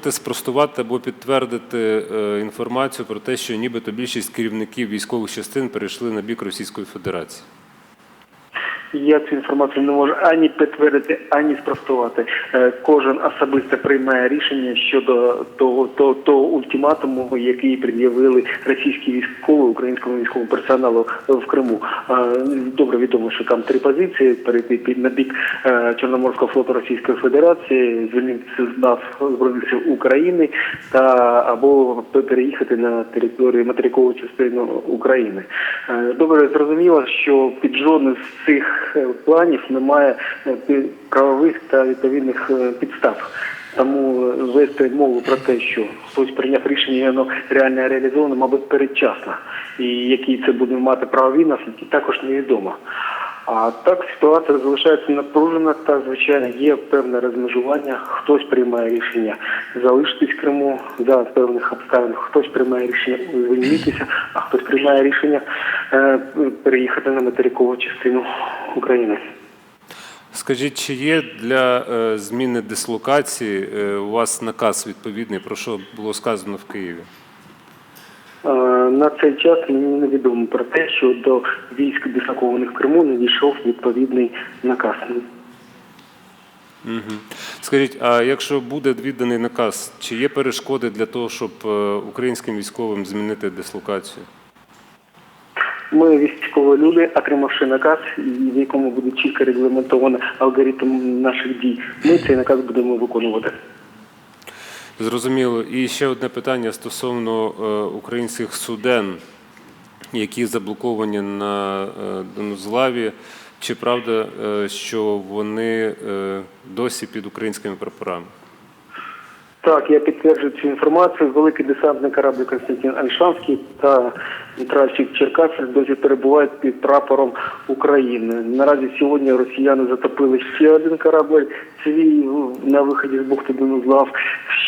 можете спростувати або підтвердити е, інформацію про те, що нібито більшість керівників військових частин перейшли на бік Російської Федерації? Я цю інформацію не можу ані підтвердити, ані спростувати. Е, Кожен особисто приймає рішення щодо того, того, того ультиматуму, який пред'явили російські військові українському військовому персоналу в Криму. Е, Добре відомо, що там три позиції: перейти на бік е, Чорноморського флоту Російської Федерації, звільнитися з нас збройних сил України та або переїхати на територію материкову частину України. Добре зрозуміло, що під жодним з цих планів немає е, правових та відповідних е, підстав. Тому е, вести мову про те, що хтось прийняв рішення, воно реально реалізовано, мабуть, передчасно. І які це буде мати правові наслідки, також невідомо. А так ситуація залишається напружена та звичайно є певне розмежування. Хтось приймає рішення залишитись в Криму за певних обставин, хтось приймає рішення звільнитися, а хтось приймає рішення е, переїхати на материкову частину України. Скажіть, чи є для е, зміни дислокації е, у вас наказ відповідний, про що було сказано в Києві? На цей час мені невідомо про те, що до військ дислокованих в Криму не дійшов відповідний наказ. Угу. Скажіть, а якщо буде відданий наказ, чи є перешкоди для того, щоб е, українським військовим змінити дислокацію? Ми військові люди, отримавши наказ, в якому буде чітко регламентовано алгоритм наших дій. Ми цей наказ будемо виконувати. Зрозуміло. І ще одне питання стосовно е, українських суден, які заблоковані на е, Донузлаві. Чи правда, е, що вони е, досі під українськими прапорами? Так, я підтверджую цю інформацію. Великий десантний корабль Константин Альшанський та тральщик Черкаси досі перебувають під прапором України. Наразі сьогодні росіяни затопили ще один корабль свій на виході з бухти Донузлав,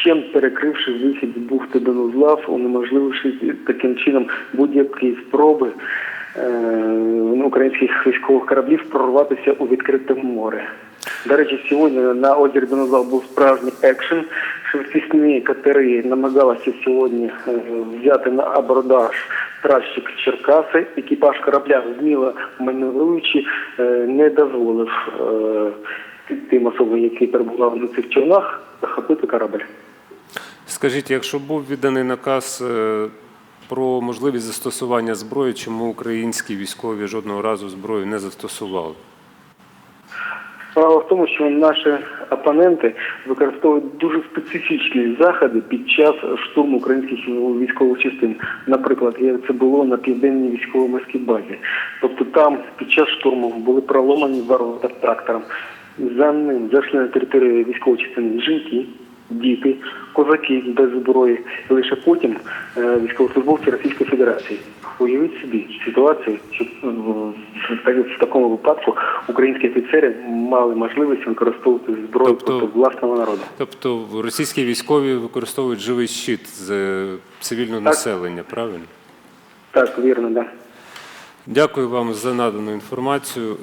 вщент перекривши вихід бухти Донузлав, унеможлививши таким чином будь-які спроби е, українських військових кораблів прорватися у відкрите море. До речі, сьогодні на озері Донозал був справжній екшен. Швидкісні катери намагалися сьогодні е, взяти на абордаж тральщик Черкаси. Екіпаж корабля вміло маневруючи е, не дозволив тим особам, які перебували на цих човнах, захопити корабль. Скажіть, якщо був відданий наказ е, про можливість застосування зброї, чому українські військові жодного разу зброю не застосували? Справа в тому, що наші опоненти використовують дуже специфічні заходи під час штурму українських військових частин. Наприклад, як це було на південній військово-морській базі. Тобто там під час штурму були проломані ворота трактором. За ним зайшли на територію військової частини жінки, діти, козаки без зброї. І лише потім е, військовослужбовці Російської Федерації. Уявіть собі ситуацію, що е, в, такому випадку українські офіцери мали можливість використовувати зброю Тобто- проти власного народу. Тобто російські військові використовують живий щит з е, цивільного населення, правильно? Так, вірно, так. Да. Дякую вам за надану інформацію.